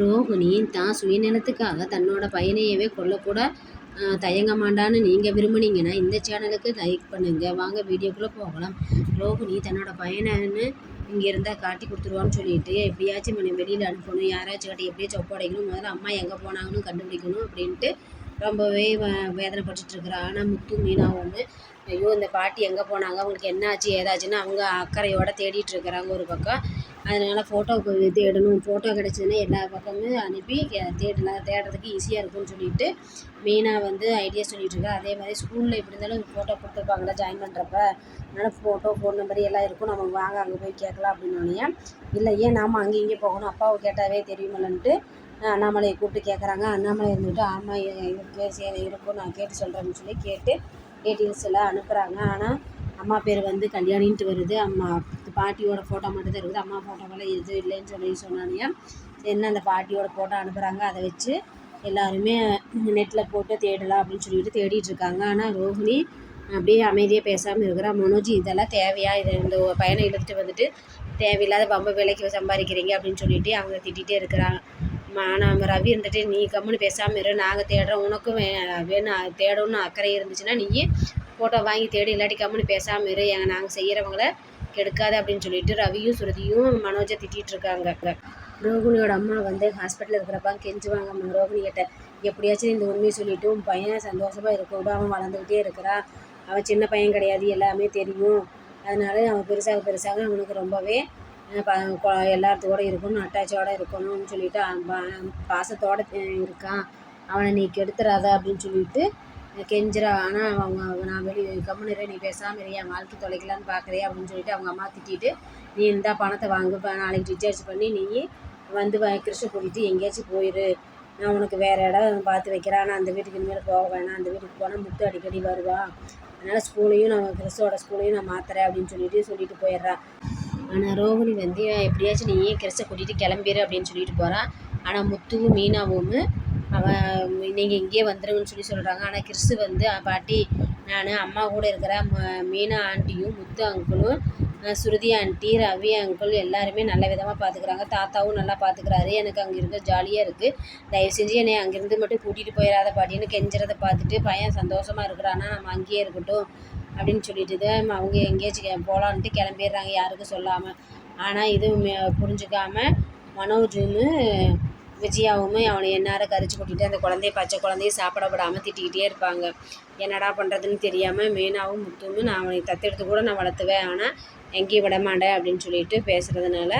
ரோகிணி தான் சுயநலத்துக்காக தன்னோட பையனையவே கொல்லக்கூட தயங்க மாட்டான்னு நீங்கள் விரும்புனீங்கன்னா இந்த சேனலுக்கு லைக் பண்ணுங்கள் வாங்க வீடியோக்குள்ளே போகலாம். ரோகிணி தன்னோட பையனைன்னு இங்கே இருந்தால் காட்டி கொடுத்துருவான்னு சொல்லிட்டு எப்படியாச்சும் வெளியில் அனுப்பணும். யாராச்சும் கிட்ட எப்படியாச்சும் ஒப்படைக்கணும். முதல்ல அம்மா எங்கே போனாங்கன்னு கண்டுபிடிக்கணும் அப்படின்ட்டு ரொம்பவே வ வேதனைப்பட்டுட்டு இருக்கிறா ஆனால் முத்து மீனா ஒன்று ஐயோ இந்த பாட்டி எங்கே போனாங்க? அவங்களுக்கு என்ன ஆச்சு ஏதாச்சுன்னு அவங்க அக்கறையோடு தேடிட்டு இருக்கிறாங்க ஒரு பக்கம். அதனால் ஃபோட்டோ தேடணும். ஃபோட்டோ கிடச்சதுன்னா எல்லா பக்கமும் அனுப்பி தேடலாம் தேடுறதுக்கு ஈஸியாக இருக்கும்னு சொல்லிட்டு மெயினாக வந்து ஐடியா சொல்லிகிட்டு இருக்கா அதே மாதிரி ஸ்கூலில் எப்படி இருந்தாலும் ஃபோட்டோ கொடுத்துருப்பாங்களா ஜாயின் பண்ணுறப்ப அதனால் ஃபோட்டோ ஃபோன் நம்பர் எல்லாம் இருக்கும். நம்ம வாங்க அங்கே போய் கேட்கலாம் அப்படின்னோடனே இல்லை ஏன் நாம் அங்கே இங்கே போகணும்? அப்பாவை கேட்டாவே தெரியுமில்லன்ட்டு அண்ணாமலையை கூப்பிட்டு கேட்குறாங்க அண்ணாமலை இருந்துட்டு ஆமாம் இருக்கு சரி இருக்கும். நான் கேட்டு சொல்கிறேன்னு சொல்லி கேட்டு டீட்டெயில்ஸ் எல்லாம் அனுப்புகிறாங்க ஆனால் அம்மா பேர் வந்து கல்யாணின்ட்டு வருது. அம்மா பாட்டியோட ஃபோட்டோ மட்டும் தான் இருக்குது. அம்மா ஃபோட்டோவெல்லாம் எதுவும் இல்லைன்னு சொல்லி சொன்னானே என்ன அந்த பாட்டியோட ஃபோட்டோ அனுப்புகிறாங்க அதை வச்சு எல்லாருமே நெட்டில் போட்டு தேடலாம் அப்படின்னு சொல்லிட்டு தேடிட்டு இருக்காங்க. ஆனால் ரோஹிணி அப்படியே அமைதியாக பேசாமல் இருக்கிறா. மனோஜ் இதெல்லாம் தேவையா? இதை இந்த பையனை இழுத்துட்டு வந்துட்டு தேவையில்லாத பம்ப விலைக்கு சம்பாதிக்கிறீங்க? அப்படின்னு சொல்லிட்டு அவங்க திட்டிகிட்டே இருக்கிறாங்க. ஆனால் ரவி இருந்துட்டு நீ கம்முன்னு பேசாமல் இரு நாங்கள் தேடுறோம் உனக்கும் வே வேணும் தேடணும்னு அக்கறை இருந்துச்சுன்னா நீ ஃபோட்டோ வாங்கி தேடி இல்லாட்டி கம்முன்னு பேசாமல் இரு எங்கள் நாங்கள் செய்கிறவங்கள கெடுக்காது அப்படின்னு சொல்லிட்டு ரவியும் சுருதியும் மனோஜை திட்டிகிட்டு இருக்காங்க. ரோகிணியோட அம்மா வந்து ஹாஸ்பிட்டலில் இருக்கிறப்ப கெஞ்சுவாங்க ரோகிணிகிட்ட எப்படியாச்சும் இந்த உண்மையை சொல்லிவிட்டு உன் பையன் சந்தோஷமாக இருக்கட்டும் அவன் வளர்ந்துக்கிட்டே இருக்கிறான் அவன் சின்ன பையன் கிடையாது எல்லாமே தெரியும். அதனால அவன் பெருசாக பெருசாக அவனுக்கு ரொம்பவே எல்லாத்துக்கூட இருக்கணும் அட்டாச்சோடு இருக்கணும்னு சொல்லிட்டு பாசத்தோடு இருக்கான். அவனை நீ கெடுத்துறாத அப்படின்னு சொல்லிட்டு கெஞ்சுறா. ஆனால் அவங்க நான் வெளியே கம்முன்னு நீ பேசாமல் இரு என் வாழ்க்கை தொலைக்கலான்னு பார்க்குறியா அப்படின்னு சொல்லிட்டு அவங்க அம்மா திட்டிட்டு நீ இந்த பணத்தை வாங்கு நாளைக்கு டிஸ்சார்ஜ் பண்ணி நீ வந்து கிருஷ்ண கூட்டிகிட்டு எங்கேயாச்சும் போயிரு. நான் உனக்கு வேறு இடம் பார்த்து வைக்கிறேன். ஆனால் அந்த வீட்டுக்கு இனிமேல் போக வேணாம். அந்த வீட்டுக்கு போனால் முத்து அடிக்கடி வருவா. அதனால் ஸ்கூலையும் நான் கிறிஸ்தோட ஸ்கூலையும் நான் மாற்றுறேன் அப்படின்னு சொல்லிட்டு சொல்லிட்டு போயிடுறான் ஆனால் ரோகிணி வந்து எப்படியாச்சும் நீ ஏன் கிறிஸ்தை கூட்டிகிட்டு கிளம்பிடு அப்படின்னு சொல்லிட்டு போகிறான் ஆனால் முத்துவும் மீனாவும் அவன் நீங்கள் இங்கேயே வந்துடுங்கன்னு சொல்லி சொல்கிறாங்க ஆனால் கிறிஸ்து வந்து பாட்டி நான் அம்மா கூட இருக்கிற மீனா ஆண்டியும் முத்து அங்கிளும் சுருதி ஆண்டி ரவி அங்கிள் எல்லாருமே நல்ல விதமாக பார்த்துக்குறாங்க தாத்தாவும் நல்லா பார்த்துக்குறாரு எனக்கு அங்கே இருக்க ஜாலியாக இருக்குது தயவு செஞ்சு என்னை அங்கேருந்து மட்டும் கூட்டிகிட்டு போயிடாத பாட்டின்னு கெஞ்சுறதை பார்த்துட்டு பையன் சந்தோஷமாக இருக்கிறான்னா நம்ம அங்கேயே இருக்கட்டும். அப்படின்னு சொல்லிட்டு தான் அவங்க எங்கேயாச்சும் போகலான்ட்டு கிளம்பிடுறாங்க யாருக்கும் சொல்லாமல் ஆனால் இதுவும் புரிஞ்சுக்காம மனோஜும் விஜயாவும் அவனை எந்நேரம் கரிச்சு கொட்டிட்டு அந்த குழந்தைய பச்சை குழந்தைய சாப்பிட விடாமல் திட்டிக்கிட்டே இருப்பாங்க. என்னடா பண்ணுறதுன்னு தெரியாமல் மீனாவும் முத்துவும் நான் அவனை தத்தெடுத்து கூட நான் வளர்த்துவேன். ஆனால் எங்கேயும் விட மாட்டேன் அப்படின்னு சொல்லிட்டு பேசுகிறதுனால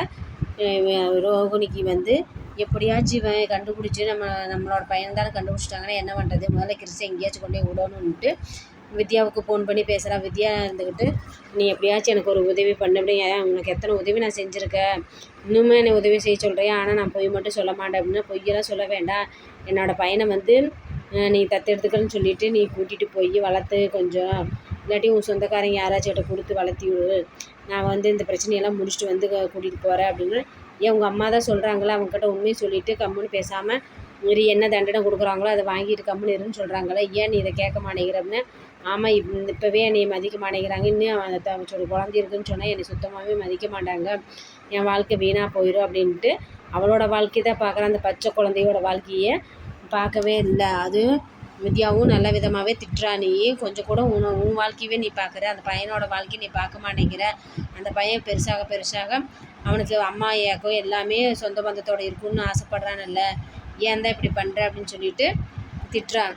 ரோகிணிக்கு வந்து எப்படியாச்சும் இவன் கண்டுபிடிச்சி நம்ம நம்மளோட பையன் தானே கண்டுபிடிச்சிட்டாங்கன்னா என்ன பண்ணுறது முதல்ல கிறிஸ்து எங்கேயாச்சும் கொண்டு போய் விடணுன்ட்டு வித்யாவுக்கு ஃபோன் பண்ணி பேசுகிறா வித்யா இருந்துக்கிட்டு நீ எப்படியாச்சும் எனக்கு ஒரு உதவி பண்ணு. அப்படின்னு ஏன் உனக்கு எத்தனை உதவி நான் செஞ்சுருக்கேன் இன்னுமே என்னை உதவி செய்ய சொல்கிறியா ஆனால் நான் பொய் மட்டும் சொல்ல மாட்டேன். அப்படின்னா பொய்யெல்லாம் சொல்ல வேண்டாம். என்னோடய பையனை வந்து நீ தத்தெடுத்துக்கன்னு சொல்லிவிட்டு நீ கூட்டிகிட்டு போய் வளர்த்து கொஞ்சம் இல்லாட்டி உன் சொந்தக்காரங்க யாராச்சும் கிட்ட கொடுத்து வளர்த்தி விடு. நான் வந்து இந்த பிரச்சனையெல்லாம் முடிச்சுட்டு வந்து கூட்டிகிட்டு போகிறேன் அப்படின்னு ஏன் உங்கள் அம்மா தான் சொல்கிறாங்களா அவங்கக்கிட்ட உண்மையை சொல்லிவிட்டு கம்முன்னு பேசாமல் இது என்ன தண்டனை கொடுக்குறாங்களோ அதை வாங்கிட்டு கம்முன்னு இருன்னு சொல்கிறாங்களே ஏன் நீ இதை கேட்க மாட்டேங்கிற? அப்படின்னு ஆமாம் இப் இப்போவே என்னை மதிக்க மாட்டேங்கிறாங்க. இன்னும் அந்த குழந்தை இருக்குன்னு சொன்னால் என்னை சுத்தமாகவே மதிக்க மாட்டாங்க. என் வாழ்க்கை வீணாக போயிடும் அப்படின்ட்டு அவளோட வாழ்க்கையை தான் பார்க்குறேன். அந்த பச்சை குழந்தையோட வாழ்க்கையை பார்க்கவே இல்லை. அது வித்யாவும் நல்ல விதமாகவே திட்டுறா. நீ கொஞ்சம் கூட உன் உன் வாழ்க்கையவே நீ பார்க்குற. அந்த பையனோட வாழ்க்கையை நீ பார்க்க மாட்டேங்கிற. அந்த பையன் பெருசாக பெருசாக அவனுக்கு அம்மா ஏக்கோ எல்லாமே சொந்த பந்தத்தோடு இருக்குன்னு ஆசைப்பட்றான்ல ஏன் தான் இப்படி பண்ணுற அப்படின்னு சொல்லிட்டு திட்டுறான்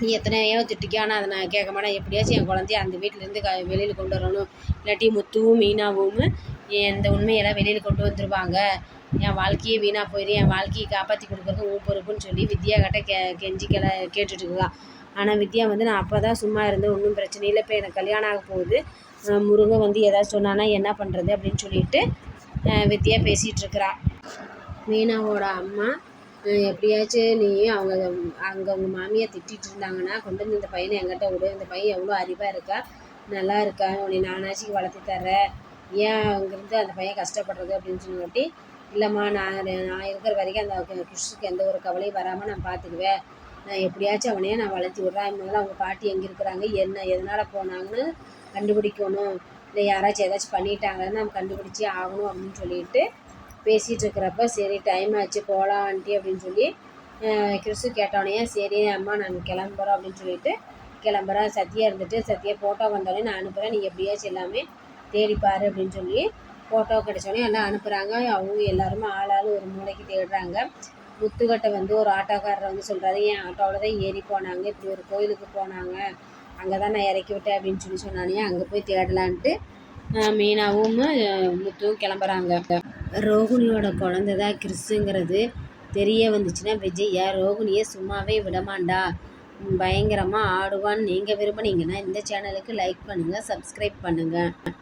நீ எத்தனையோ திட்டிக்கோ ஆனால் அதை நான் கேட்க மாட்டேன். எப்படியாச்சும் என் குழந்தைய அந்த வீட்டிலேருந்து க வெளியில் கொண்டு வரணும். இல்லாட்டி முத்துவும் மீனாவும் இந்த உண்மையெல்லாம் வெளியில் கொண்டு வந்துடுவாங்க என் வாழ்க்கையே வீணாக போயிடும் என் வாழ்க்கையை காப்பாற்றி கொடுக்குறது உன் பொறுப்புன்னு சொல்லி வித்யா கிட்ட கே கெஞ்சி கிள கேட்டுட்ருக்கான் ஆனால் வித்யா வந்து நான் அப்போ தான் சும்மா இருந்தேன். ஒன்றும் பிரச்சனை இல்லை. இப்போ எனக்கு கல்யாணம் ஆக போகுது. முருகன் வந்து ஏதாவது சொன்னான்னா என்ன பண்ணுறது அப்படின்னு சொல்லிட்டு வித்யா பேசிகிட்ருக்குறா மீனாவோட அம்மா எப்படியாச்சும் நீ அவங்க அங்கே உங்கள் மாமியார் திட்டிகிட்டு இருந்தாங்கன்னா கொண்டு வந்து இந்த பையனை என்கிட்ட விடு. இந்த பையன் எவ்வளோ அறிவாக இருக்கா? நல்லா இருக்கா? உன்னை நானாச்சும் வளர்த்து தர்றேன். ஏன் அங்கேருந்து அந்த பையன் கஷ்டப்படுறது அப்படின்னு சொல்லிட்டு இல்லைம்மா நான் நான் இருக்கிற வரைக்கும் அந்த கிறிஸ்துக்கு எந்த ஒரு கவலையும் வராமல் நான் பார்த்துக்குவேன். நான் எப்படியாச்சும் அவனையே நான் வளர்த்தி விட்றேன். முதல்ல அவங்க பாட்டி எங்கே இருக்கிறாங்க? என்ன எதனால் போனாங்கன்னு கண்டுபிடிக்கணும். இல்லை யாராச்சும் ஏதாச்சும் பண்ணிட்டாங்கன்னு நம்ம கண்டுபிடிச்சி ஆகணும் அப்படின்னு சொல்லிட்டு பேசிகிட்டு இருக்கிறப்ப சரி டைம் ஆச்சு போகலாம் ஆண்டி அப்படின்னு சொல்லி கிறிஸ்து கேட்டோடனே சரி அம்மா நாங்கள் கிளம்புறோம் அப்படின்னு சொல்லிட்டு கிளம்புறேன் சத்யா இருந்துட்டு சத்யா ஃபோட்டோ வந்தோடனே நான் அனுப்புகிறேன் நீ எப்படியாச்சும் எல்லாமே தேடிப்பார் அப்படின்னு சொல்லி ஃபோட்டோ கிடச்சோடனே எல்லாம் அனுப்புகிறாங்க அவங்க எல்லாருமே ஆளாள் ஒரு மூளைக்கு தேடுறாங்க. முத்துக்கட்டை வந்து ஒரு ஆட்டோக்காரரை வந்து சொல்கிறாரு என் ஆட்டோவில் தான் ஏறி போனாங்க. இப்படி ஒரு கோயிலுக்கு போனாங்க. அங்கே தான் நான் இறக்கி விட்டேன் அப்படின்னு சொல்லி சொன்னானே அங்கே போய் தேடலான்ட்டு மீனாவும் முத்துவும் கிளம்புறாங்க. ரோகிணியோட குழந்த தான் கிறிஸுங்கிறது தெரிய வந்துச்சுன்னா விஜயா ரோகிணியை சும்மாவே விடமாண்டா பயங்கரமாக ஆடுவான்னு நீங்கள் விரும்புனீங்கன்னா இந்த சேனலுக்கு லைக் பண்ணுங்கள் சப்ஸ்கிரைப் பண்ணுங்கள்